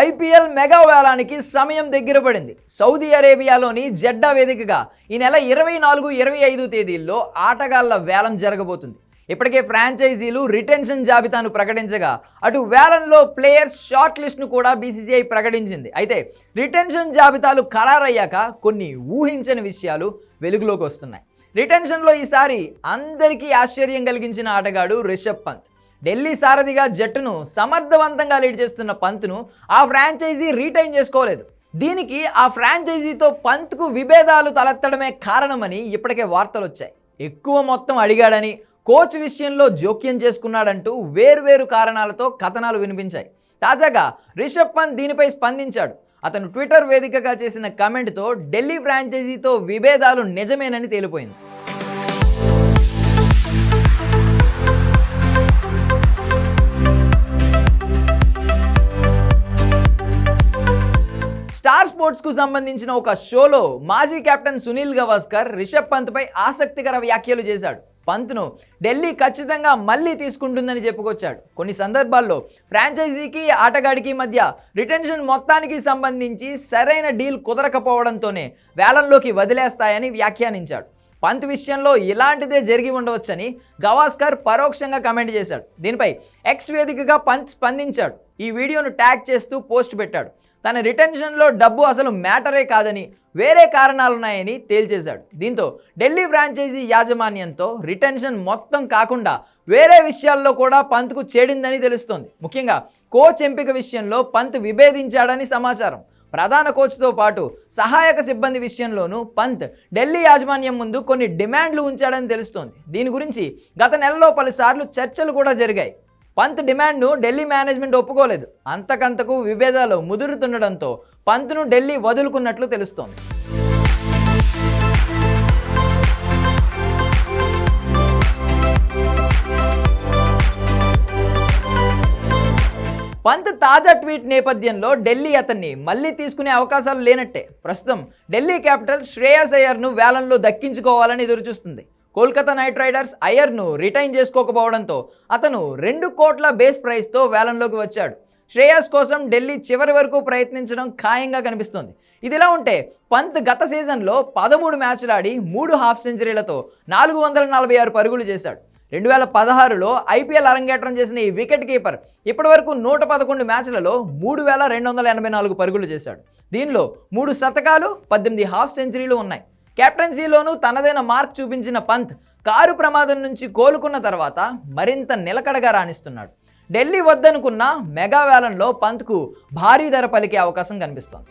IPL mega వేలానికి సమయం దగ్గర పడింది. సౌదీ అరేబియాలోని జెడ్డా వేదికగా ఈ నెల ఇరవై నాలుగు ఇరవై ఐదు తేదీల్లో ఆటగాళ్ళ వేలం జరగబోతుంది. ఇప్పటికే ఫ్రాంచైజీలు రిటెన్షన్ జాబితాను ప్రకటించగా అటు వేలంలో ప్లేయర్స్ షార్ట్ లిస్ట్ను కూడా బీసీసీఐ ప్రకటించింది. అయితే రిటెన్షన్ జాబితాలు ఖరారయ్యాక కొన్ని ఊహించని విషయాలు వెలుగులోకి వస్తున్నాయి. రిటెన్షన్లో ఈసారి అందరికీ ఆశ్చర్యం కలిగించిన ఆటగాడు రిషబ్ పంత్. ఢిల్లీ సారథిగా జట్టును సమర్థవంతంగా లీడ్ చేస్తున్న పంత్ను ఆ ఫ్రాంచైజీ రీటైన్ చేసుకోలేదు. దీనికి ఆ ఫ్రాంచైజీతో పంత్కు విభేదాలు తలెత్తడమే కారణమని ఇప్పటికే వార్తలు వచ్చాయి. ఎక్కువ మొత్తం అడిగాడని కోచ్ విషయంలో జోక్యం చేసుకున్నాడంటూ వేర్వేరు కారణాలతో కథనాలు వినిపించాయి. తాజాగా రిషబ్ పంత్ దీనిపై స్పందించాడు. అతను ట్విట్టర్ వేదికగా చేసిన కమెంట్తో ఢిల్లీ ఫ్రాంచైజీతో విభేదాలు నిజమేనని తేలిపోయింది. స్టార్ స్పోర్ట్స్కు సంబంధించిన ఒక షోలో మాజీ కెప్టెన్ సునీల్ గవాస్కర్ రిషబ్ పంత్పై ఆసక్తికర వ్యాఖ్యలు చేశాడు. పంత్ను ఢిల్లీ ఖచ్చితంగా మళ్ళీ తీసుకుంటుందని చెప్పుకొచ్చాడు. కొన్ని సందర్భాల్లో ఫ్రాంచైజీకి ఆటగాడికి మధ్య రిటెన్షన్ మొత్తానికి సంబంధించి సరైన డీల్ కుదరకపోవడంతోనే వేలంలోకి వదిలేస్తాయని వ్యాఖ్యానించాడు. పంత్ విషయంలో ఇలాంటిదే జరిగి ఉండవచ్చని గవాస్కర్ పరోక్షంగా కమెంట్ చేశాడు. దీనిపై ఎక్స్ వేదికగా పంత్ స్పందించాడు. ఈ వీడియోను ట్యాగ్ చేస్తూ పోస్ట్ పెట్టాడు. తన రిటెన్షన్లో డబ్బు అసలు మ్యాటరే కాదని వేరే కారణాలున్నాయని తేల్చేశాడు. దీంతో ఢిల్లీ ఫ్రాంచైజీ యాజమాన్యంతో రిటెన్షన్ మొత్తం కాకుండా వేరే విషయాల్లో కూడా పంత్కు చేడిందని తెలుస్తోంది. ముఖ్యంగా కోచ్ ఎంపిక విషయంలో పంత్ విభేదించాడని సమాచారం. ప్రధాన కోచ్తో పాటు సహాయక సిబ్బంది విషయంలోనూ పంత్ ఢిల్లీ యాజమాన్యం ముందు కొన్ని డిమాండ్లు ఉంచాడని తెలుస్తోంది. దీని గురించి గత నెలలో పలుసార్లు చర్చలు కూడా జరిగాయి. పంత్ డిమాండ్ను ఢిల్లీ మేనేజ్మెంట్ ఒప్పుకోలేదు. అంతకంతకు విభేదాలు ముదురుతుండడంతో పంత్ను ఢిల్లీ వదులుకున్నట్లు తెలుస్తోంది. పంత్ తాజా ట్వీట్ నేపథ్యంలో ఢిల్లీ అతన్ని మళ్ళీ తీసుకునే అవకాశాలు లేనట్టే. ప్రస్తుతం ఢిల్లీ క్యాపిటల్ శ్రేయస్ అయ్యర్ను వేలంలో దక్కించుకోవాలని ఎదురుచూస్తుంది. కోల్కతా నైట్ రైడర్స్ అయ్యర్ను రిటైన్ చేసుకోకపోవడంతో అతను రెండు కోట్ల బేస్ ప్రైస్తో వేలంలోకి వచ్చాడు. శ్రేయస్ కోసం ఢిల్లీ చివరి వరకు ప్రయత్నించడం ఖాయంగా కనిపిస్తుంది. ఇదిలా ఉంటే పంత్ గత సీజన్లో పదమూడు మ్యాచ్లు ఆడి మూడు హాఫ్ సెంచరీలతో నాలుగు వందల నలభై ఆరు పరుగులు చేశాడు. రెండు వేల పదహారులో ఐపీఎల్ అరంగేట్రం చేసిన ఈ వికెట్ కీపర్ ఇప్పటివరకు నూట పదకొండు మ్యాచ్లలో మూడు వేల రెండు వందల ఎనభై నాలుగు పరుగులు చేశాడు. దీనిలో మూడు శతకాలు పద్దెనిమిది హాఫ్ సెంచరీలు ఉన్నాయి. కెప్టెన్సీలోనూ తనదైన మార్క్ చూపించిన పంత్ కారు ప్రమాదం నుంచి కోలుకున్న తర్వాత మరింత నిలకడగా రాణిస్తున్నాడు. ఢిల్లీ వద్దనుకున్న మెగా వేలంలో పంత్కు భారీ ధర పలికే అవకాశం కనిపిస్తోంది.